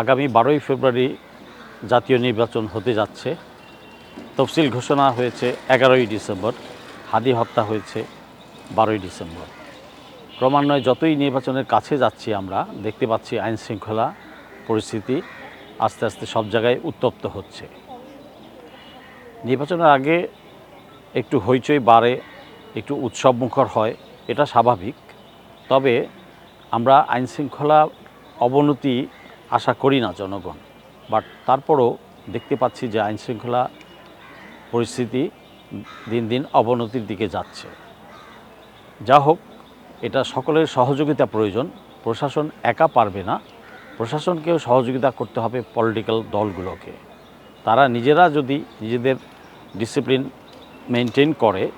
আগামী বারোই ফেব্রুয়ারি জাতীয় নির্বাচন হতে যাচ্ছে। তফসিল ঘোষণা হয়েছে এগারোই ডিসেম্বর, হাদি হত্যা হয়েছে বারোই ডিসেম্বর। ক্রমান্বয়ে যতই নির্বাচনের কাছে যাচ্ছি আমরা, দেখতে পাচ্ছি আইন শৃঙ্খলা পরিস্থিতি আস্তে আস্তে সব জায়গায় উত্তপ্ত হচ্ছে। নির্বাচনের আগে একটু হইচই বাড়ে, একটু উৎসবমুখর হয়, এটা স্বাভাবিক। তবে আমরা আইন শৃঙ্খলা অবনতি আশা করি না জনগণ। বাট তারপরও দেখতে পাচ্ছি যে আইনশৃঙ্খলা পরিস্থিতি দিন দিন অবনতির দিকে যাচ্ছে। যা হোক, এটা সকলের সহযোগিতা প্রয়োজন। প্রশাসন একা পারবে না। প্রশাসনকেও সহযোগিতা করতে হবে পলিটিক্যাল দলগুলোকে। তারা নিজেরা যদি নিজেদের ডিসিপ্লিন মেনটেন করে,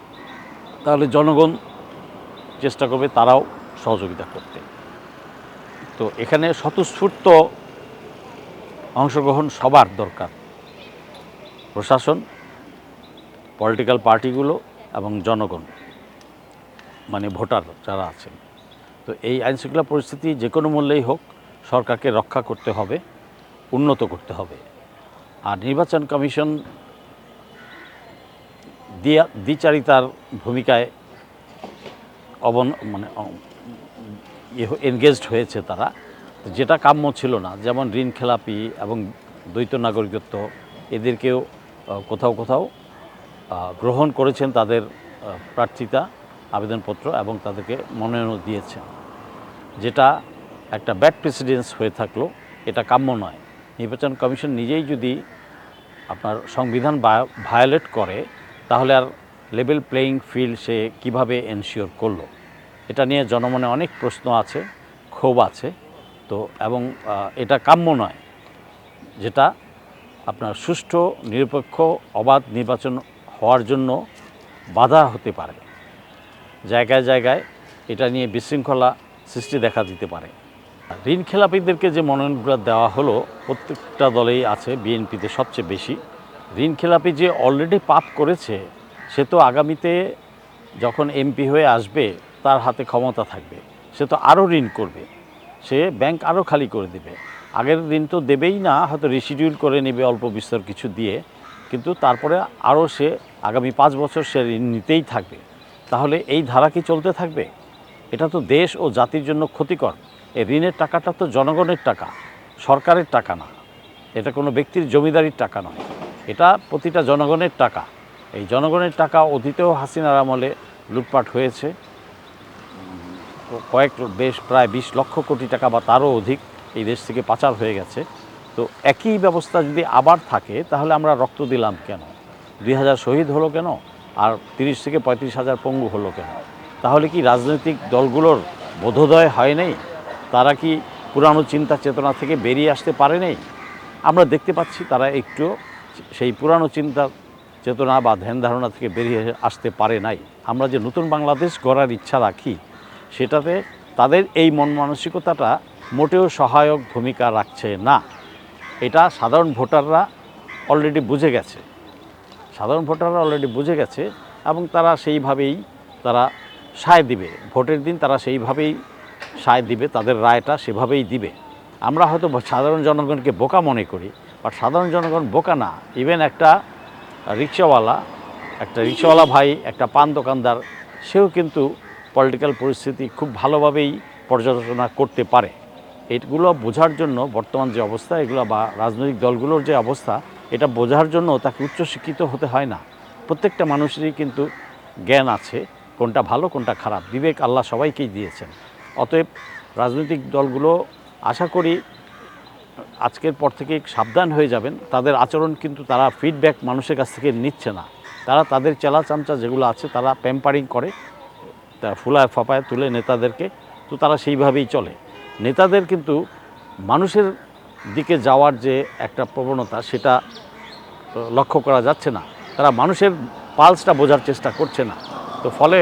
তাহলে জনগণ চেষ্টা করবে তারাও সহযোগিতা করতে। তো এখানে স্বতঃস্ফূর্ত অংশগ্রহণ সবার দরকার। প্রশাসন পলিটিক্যাল পার্টিগুলো এবং জনগণ মানে ভোটার যারা আছেন। তো এই আইনশৃঙ্খলা পরিস্থিতি যে কোনো মূল্যেই হোক, সরকারকে রক্ষা করতে হবে, উন্নত করতে হবে। আর নির্বাচন কমিশন দিয়া দ্বিচারিতার ভূমিকায় অবন মানে এনগেজড হয়েছে তারা। যেটা কাম্য ছিল না, যেমন ঋণ খেলাপি এবং দ্বৈত নাগরিকত্ব, এদেরকেও কোথাও কোথাও গ্রহণ করেছেন তাদের প্রার্থিতা, আবেদনপত্র এবং তাদেরকে মনোনয়ন দিয়েছেন। যেটা একটা ব্যাড প্রেসিডেন্স হয়ে থাকল, এটা কাম্য নয়। নির্বাচন কমিশন নিজেই যদি আপনার সংবিধান ভায়োলেট করে, তাহলে আর লেভেল প্লেয়িং ফিল্ড সে কীভাবে এনশিওর করল? এটা নিয়ে জনমনে অনেক প্রশ্ন আছে, ক্ষোভ আছে। তো এবং এটা কাম্য নয় যেটা আপনার সুষ্ঠু, নিরপেক্ষ, অবাধ নির্বাচন হওয়ার জন্য বাধা হতে পারে। জায়গায় জায়গায় এটা নিয়ে বিশৃঙ্খলা সৃষ্টি দেখা দিতে পারে। ঋণ খেলাপিদেরকে যে মনোনয়নগুলো দেওয়া হলো, প্রত্যেকটা দলেই আছে, বিএনপিতে সবচেয়ে বেশি। ঋণ খেলাপি যে অলরেডি পাপ করেছে, সে তো আগামীতে যখন এমপি হয়ে আসবে, তার হাতে ক্ষমতা থাকবে। সে তো আরও ঋণ করবে। সে ব্যাংক আরও খালি করে দেবে। আগের ঋণ তো দেবেই না, হয়তো রিসিডিউল করে নেবে অল্প বিস্তর কিছু দিয়ে। কিন্তু তারপরে আরও সে আগামী পাঁচ বছর সে ঋণ নিতেই থাকবে। তাহলে এই ধারা কি চলতে থাকবে? এটা তো দেশ ও জাতির জন্য ক্ষতিকর। এই ঋণের টাকাটা তো জনগণের টাকা, সরকারের টাকা না। এটা কোনো ব্যক্তির জমিদারির টাকা নয়। এটা প্রতিটা জনগণের টাকা। এই জনগণের টাকা অতীতেও হাসিনার আমলে লুটপাট হয়েছে। কয়েক, বেশ প্রায় বিশ লক্ষ কোটি টাকা বা তারও অধিক এই দেশ থেকে পাচার হয়ে গেছে। তো একই ব্যবস্থা যদি আবার থাকে, তাহলে আমরা রক্ত দিলাম কেন? দুই হাজার শহীদ হলো কেন? আর তিরিশ থেকে পঁয়ত্রিশ হাজার পঙ্গু হলো কেন? তাহলে কি রাজনৈতিক দলগুলোর বোধোদয় হয় নাই? তারা কি পুরানো চিন্তা চেতনা থেকে বেরিয়ে আসতে পারে নাই? আমরা দেখতে পাচ্ছি তারা একটু সেই পুরানো চিন্তা চেতনা বা ধ্যান ধারণা থেকে বেরিয়ে আসতে পারে নাই। আমরা যে নতুন বাংলাদেশ গড়ার ইচ্ছা রাখি সেটাতে তাদের এই মন মানসিকতাটা মোটেও সহায়ক ভূমিকা রাখছে না। এটা সাধারণ ভোটাররা অলরেডি বুঝে গেছে। সাধারণ ভোটাররা অলরেডি বুঝে গেছে এবং তারা সেইভাবেই তারা সায় দিবে। ভোটের দিন তারা সেইভাবেই সায় দিবে, তাদের রায়টা সেভাবেই দিবে। আমরা হয়তো সাধারণ জনগণকে বোকা মনে করি বাট সাধারণ জনগণ বোকা না। ইভেন একটা রিক্সাওয়ালা একটা রিক্সাওয়ালা ভাই, একটা পান দোকানদার, সেও কিন্তু পলিটিক্যাল পরিস্থিতি খুব ভালোভাবেই পর্যালোচনা করতে পারে। এগুলো বোঝার জন্য বর্তমান যে অবস্থা, এগুলো বা রাজনৈতিক দলগুলোর যে অবস্থা, এটা বোঝার জন্য তাকে উচ্চশিক্ষিত হতে হয় না। প্রত্যেকটা মানুষেরই কিন্তু জ্ঞান আছে, কোনটা ভালো, কোনটা খারাপ। বিবেক আল্লাহ সবাইকেই দিয়েছেন। অতএব রাজনৈতিক দলগুলো, আশা করি আজকের পর থেকে সাবধান হয়ে যাবেন। তাদের আচরণ কিন্তু তারা ফিডব্যাক মানুষের কাছ থেকে নিচ্ছে না। তারা তাদের চেলা চামচা যেগুলো আছে, তারা প্যাম্পারিং করে। তা ফুলায় ফাঁপায় তুলে নেতাদেরকে, তো তারা সেইভাবেই চলে। নেতাদের কিন্তু মানুষের দিকে যাওয়ার যে একটা প্রবণতা, সেটা লক্ষ্য করা যাচ্ছে না। তারা মানুষের পালসটা বোঝার চেষ্টা করছে না। তো ফলে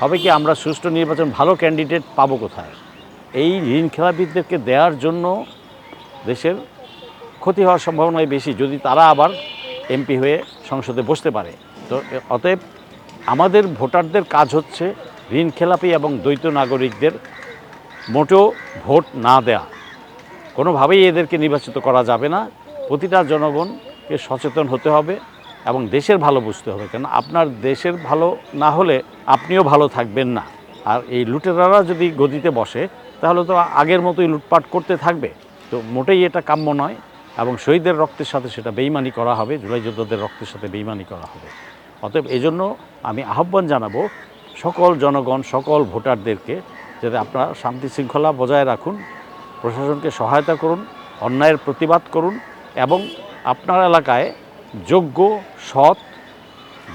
হবে কি, আমরা সুষ্ঠু নির্বাচন, ভালো ক্যান্ডিডেট পাবো কোথায়? এই ঋণ খেলাপিদেরকে দেওয়ার জন্য দেশের ক্ষতি হওয়ার সম্ভাবনাই বেশি, যদি তারা আবার এমপি হয়ে সংসদে বসতে পারে। তো অতএব আমাদের ভোটারদের কাজ হচ্ছে ঋণ খেলাপি এবং দ্বৈত নাগরিকদের মোটেও ভোট না দেয়া। কোনোভাবেই এদেরকে নির্বাচিত করা যাবে না। প্রতিটা জনগণকে সচেতন হতে হবে এবং দেশের ভালো বুঝতে হবে। কেন? আপনার দেশের ভালো না হলে আপনিও ভালো থাকবেন না। আর এই লুটেরারা যদি গদিতে বসে, তাহলে তো আগের মতোই লুটপাট করতে থাকবে। তো মোটেই এটা কাম্য নয় এবং শহীদের রক্তের সাথে সেটা বেইমানি করা হবে, জুলাই যোদ্ধাদের রক্তের সাথে বেইমানি করা হবে। অতএব এজন্য আমি আহ্বান জানাব সকল জনগণ, সকল ভোটারদেরকে যাতে আপনারা শান্তি শৃঙ্খলা বজায় রাখুন, প্রশাসনকে সহায়তা করুন, অন্যায়ের প্রতিবাদ করুন এবং আপনার এলাকায় যোগ্য, সৎ,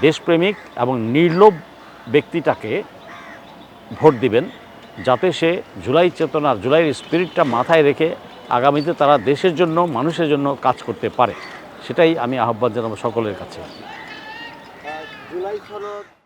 দেশপ্রেমিক এবং নির্লোভ ব্যক্তিটাকে ভোট দিবেন যাতে সে জুলাই চেতনার, জুলাইয়ের স্পিরিটটা মাথায় রেখে আগামীতে তারা দেশের জন্য, মানুষের জন্য কাজ করতে পারে। সেটাই আমি আহ্বান জানাব সকলের কাছে।